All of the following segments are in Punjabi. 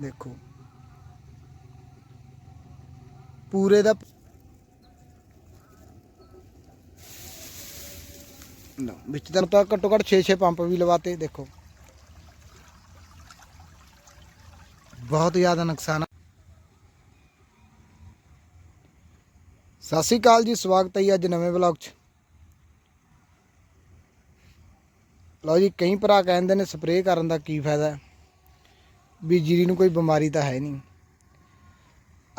ਦੇਖੋ। ਪੂਰੇ ਦਾ ਲਓ ਵਿੱਚ ਤਾਂ ਤਾਂ ਘੱਟੋ ਘੱਟ 6-6 ਪੰਪ ਵੀ ਲਵਾਤੇ, ਦੇਖੋ। ਬਹੁਤ ਜ਼ਿਆਦਾ ਨੁਕਸਾਨ ਸਤਿ ਸ਼੍ਰੀ ਅਕਾਲ ਜੀ, ਸਵਾਗਤ ਹੈ ਜੀ ਅੱਜ ਨਵੇਂ ਵਲੌਗ 'ਚ। ਲਓ ਜੀ, ਕਈ ਭਰਾ ਕਹਿੰਦੇ ਨੇ ਸਪਰੇਅ ਕਰਨ ਦਾ ਕੀ ਫਾਇਦਾ ਹੈ। ਵੀ ਜੀਰੀ ਨੂੰ ਕੋਈ ਬਿਮਾਰੀ ਤਾਂ ਹੈ ਨਹੀਂ।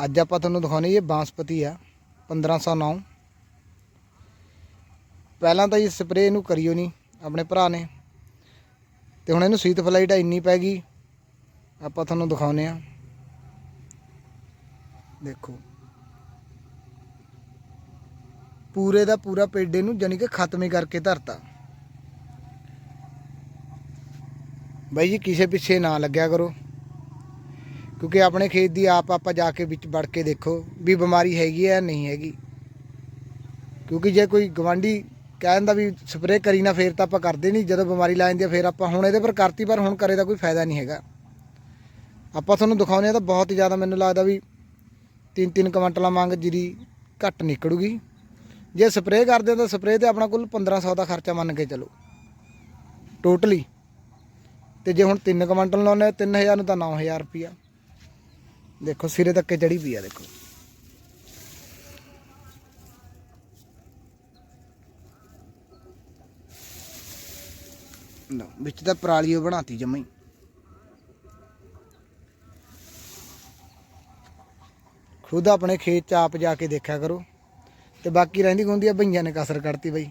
ਅੱਜ ਆਪਾਂ ਤੁਹਾਨੂੰ ਦਿਖਾਉਣੀ ਇਹ ਬਾਂਸਪਤੀ ਆ 1509 ਪਹਿਲਾਂ ਤਾਂ ਇਹ ਸਪਰੇਅ ਇਹਨੂੰ ਕਰਿਓ ਨਹੀਂ ਆਪਣੇ ਭਰਾ ਨੇ। ਤੇ ਹੁਣ ਇਹਨੂੰ ਸੀਤ ਫਲਾਈਟ ਇੰਨੀ ਪੈ ਗਈ, ਆਪਾਂ ਤੁਹਾਨੂੰ ਦਿਖਾਉਨੇ ਆ। ਦੇਖੋ। ਪੂਰੇ ਦਾ ਪੂਰਾ ਪੇਡੇ ਨੂੰ ਜਾਨੀ ਕਿ ਖਤਮ ਹੀ ਕਰਕੇ ਧਰਤਾ। ਬਾਈ ਜੀ, ਕਿਸੇ ਪਿੱਛੇ ਨਾ ਲੱਗਿਆ ਕਰੋ। ਕਿਉਂਕਿ ਆਪਣੇ ਖੇਤ ਦੀ ਆਪ ਆਪਾਂ ਜਾ ਕੇ ਵਿੱਚ ਵੜ ਕੇ ਦੇਖੋ ਵੀ ਬਿਮਾਰੀ ਹੈਗੀ ਹੈ ਨਹੀਂ ਹੈਗੀ। ਕਿਉਂਕਿ ਜੇ ਕੋਈ ਗਵਾਂਢੀ ਦਿੰਦਾ ਵੀ ਸਪਰੇਅ ਕਰੀ ਨਾ, ਫੇਰ ਤਾਂ ਆਪਾਂ ਕਰਦੇ ਨਹੀਂ। ਜਦੋਂ ਬਿਮਾਰੀ ਲਾ ਜਾਂਦੀ ਆ ਫੇਰ ਆਪਾਂ ਹੁਣ ਇਹਦੇ ਪਰ ਕਰਤੀ, ਪਰ ਹੁਣ ਕਰੇ ਦਾ ਕੋਈ ਫਾਇਦਾ ਨਹੀਂ ਹੈਗਾ। ਆਪਾਂ ਤੁਹਾਨੂੰ ਦਿਖਾਉਂਦੇ ਆ ਤਾਂ ਬਹੁਤ ਜ਼ਿਆਦਾ ਮੈਨੂੰ ਲੱਗਦਾ ਵੀ 3-3 ਕੁਇੰਟਲਾਂ ਮੰਗ ਜੀਰੀ ਘੱਟ ਨਿਕਲੂਗੀ। ਜੇ ਸਪਰੇਅ ਕਰਦੇ ਹੋ ਤਾਂ ਸਪਰੇਅ ਤੇ ਆਪਣਾ ਕੁੱਲ 1500 ਦਾ ਖਰਚਾ ਮੰਨ ਕੇ ਚੱਲੋ। ਟੋਟਲੀ ਤੇ ਜੇ ਹੁਣ 3 ਕੁਇੰਟਲ ਲਾਉਨੇ 3000 ਨੂੰ ਤਾਂ 9000 ਰੁਪਿਆ ਦੇਖੋ, ਸਿਰੇ ਤੱਕੇ ਚੜੀ ਪਈ ਆ, ਦੇਖੋ। ਲਓ, ਵਿੱਚ ਤਾਂ ਪਰਾਲੀ ਉਹ ਬਣਾਤੀ ਜਮਈ ਖੁਦ ਆਪਣੇ ਖੇਤ ਚ ਆਪ ਜਾ ਕੇ ਦੇਖਿਆ ਕਰੋ। ਤੇ ਬਾਕੀ ਰਹਿੰਦੀ ਗੁੰਦੀ ਆ ਭਈਆਂ ਨੇ ਕਸਰ ਕੱਢਤੀ ਬਈ।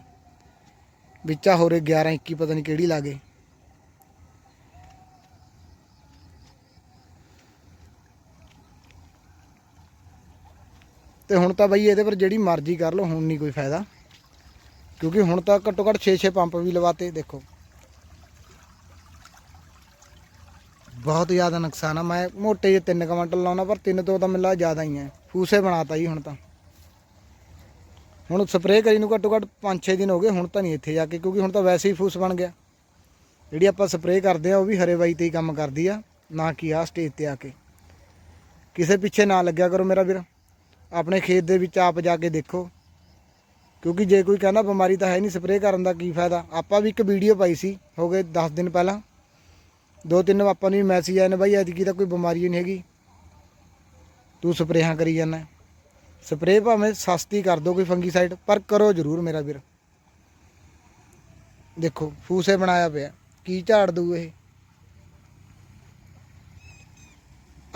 ਵਿੱਚਾ ਹੋਰੇ 11 21 ਪਤਾ ਨਹੀਂ ਕਿਹੜੀ ਲਾਗੇ ਤੇ ਹੁਣ ਤਾਂ ਬਈ ਇਹਦੇ ਪਰ ਜਿਹੜੀ ਮਰਜ਼ੀ ਕਰ ਲਓ, ਹੁਣ ਨਹੀਂ ਕੋਈ ਫਾਇਦਾ। ਕਿਉਂਕਿ ਹੁਣ ਤਾਂ ਘੱਟੋ ਘੱਟ 6-6 ਪੰਪ ਵੀ ਲਵਾਤੇ, ਦੇਖੋ। ਬਹੁਤ ਜ਼ਿਆਦਾ ਨੁਕਸਾਨ ਆ। ਮੈਂ ਮੋਟੇ ਜਿਹੇ 3 ਕੁਇੰਟਲ ਲਾਉਣਾ, ਪਰ 3 ਤੋਂ ਤਾਂ ਮਿਲਾ ਜ਼ਿਆਦਾ ਹੀ ਹੈ ਫੂਸੇ ਬਣਾਤਾ ਜੀ ਹੁਣ ਤਾਂ। ਹੁਣ ਸਪਰੇਅ ਕਰੀ ਨੂੰ ਘੱਟੋ ਘੱਟ 5-6 ਦਿਨ ਹੋ ਗਏ, ਹੁਣ ਤਾਂ ਨਹੀਂ ਇੱਥੇ ਜਾ ਕੇ, ਕਿਉਂਕਿ ਹੁਣ ਤਾਂ ਵੈਸੇ ਹੀ ਫੂਸ ਬਣ ਗਿਆ। ਜਿਹੜੀ ਆਪਾਂ ਸਪਰੇਅ ਕਰਦੇ ਆ, ਉਹ ਵੀ ਹਰੇ ਬਾਈ ਤੇ ਹੀ ਕੰਮ ਕਰਦੀ ਆ, ਨਾ ਕਿ ਆ ਸਟੇਜ ਤੇ ਆ ਕੇ। ਕਿਸੇ ਪਿੱਛੇ ਨਾ ਲੱਗਿਆ ਕਰੋ ਮੇਰਾ ਵੀਰ। ਆਪਣੇ ਖੇਤ ਦੇ ਵਿੱਚ ਆਪ ਜਾ ਕੇ ਦੇਖੋ। ਕਿਉਂਕਿ ਜੇ ਕੋਈ ਕਹਿੰਦਾ ਬਿਮਾਰੀ ਤਾਂ ਹੈ ਨਹੀਂ ਸਪਰੇਅ ਕਰਨ ਦਾ ਕੀ ਫਾਇਦਾ? ਆਪਾਂ ਵੀ ਇੱਕ ਵੀਡੀਓ ਪਾਈ ਸੀ, ਹੋ ਗਏ 10 ਦਿਨ ਪਹਿਲਾਂ। ਦੋ ਤਿੰਨ ਆਪਾਂ ਨੂੰ ਵੀ ਮੈਸੇਜ ਆਏ ਨੇ, ਬਾਈ, ਐਤਕੀ ਤਾਂ ਕੋਈ ਬਿਮਾਰੀ ਨਹੀਂ ਹੈਗੀ। ਤੂੰ ਸਪਰੇਹਾਂ ਕਰੀ ਜਾਂਦਾ ਸਪਰੇਅ ਭਾਵੇਂ ਸਸਤੀ ਕਰ ਦੋ ਕੋਈ ਫੰਗੀਸਾਈਡ, ਪਰ ਕਰੋ ਜ਼ਰੂਰ ਮੇਰਾ ਵੀਰ। ਦੇਖੋ, ਫੂਸੇ ਬਣਾਇਆ ਪਿਆ। ਕੀ ਝਾੜ ਦੂ ਇਹ?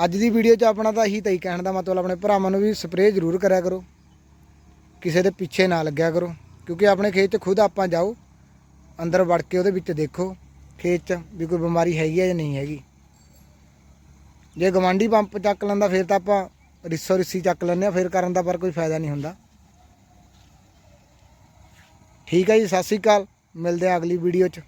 ਅੱਜ ਦੀ ਵੀਡੀਓ 'ਚ ਆਪਣਾ ਤਾਂ ਇਹੀ ਤਾਂ ਹੀ ਕਹਿਣ ਦਾ ਮਤਲਬ ਆਪਣੇ ਭਰਾਵਾਂ ਨੂੰ ਵੀ ਸਪਰੇਅ ਜ਼ਰੂਰ ਕਰਿਆ ਕਰੋ। ਕਿਸੇ ਦੇ ਪਿੱਛੇ ਨਾ ਲੱਗਿਆ ਕਰੋ। ਕਿਉਂਕਿ ਆਪਣੇ ਖੇਤ 'ਚ ਖੁਦ ਆਪਾਂ ਜਾਓ, ਅੰਦਰ ਵੜ ਕੇ ਉਹਦੇ ਵਿੱਚ ਦੇਖੋ, ਖੇਤ 'ਚ ਵੀ ਕੋਈ ਬਿਮਾਰੀ ਹੈਗੀ ਹੈ ਜਾਂ ਨਹੀਂ ਹੈਗੀ। ਜੇ ਗਵਾਂਢੀ ਪੰਪ ਚੱਕ ਲੈਂਦਾ, ਫਿਰ ਤਾਂ ਆਪਾਂ ਰਿੱਸੋ ਰਿੱਸੀ ਚੱਕ ਲੈਂਦੇ ਆ, ਫਿਰ ਕਰਨ ਦਾ ਪਰ ਕੋਈ ਫਾਇਦਾ ਨਹੀਂ ਹੁੰਦਾ। ਠੀਕ ਹੈ ਜੀ, ਸਤਿ ਸ਼੍ਰੀ ਅਕਾਲ। ਮਿਲਦੇ ਆ ਅਗਲੀ ਵੀਡੀਓ 'ਚ।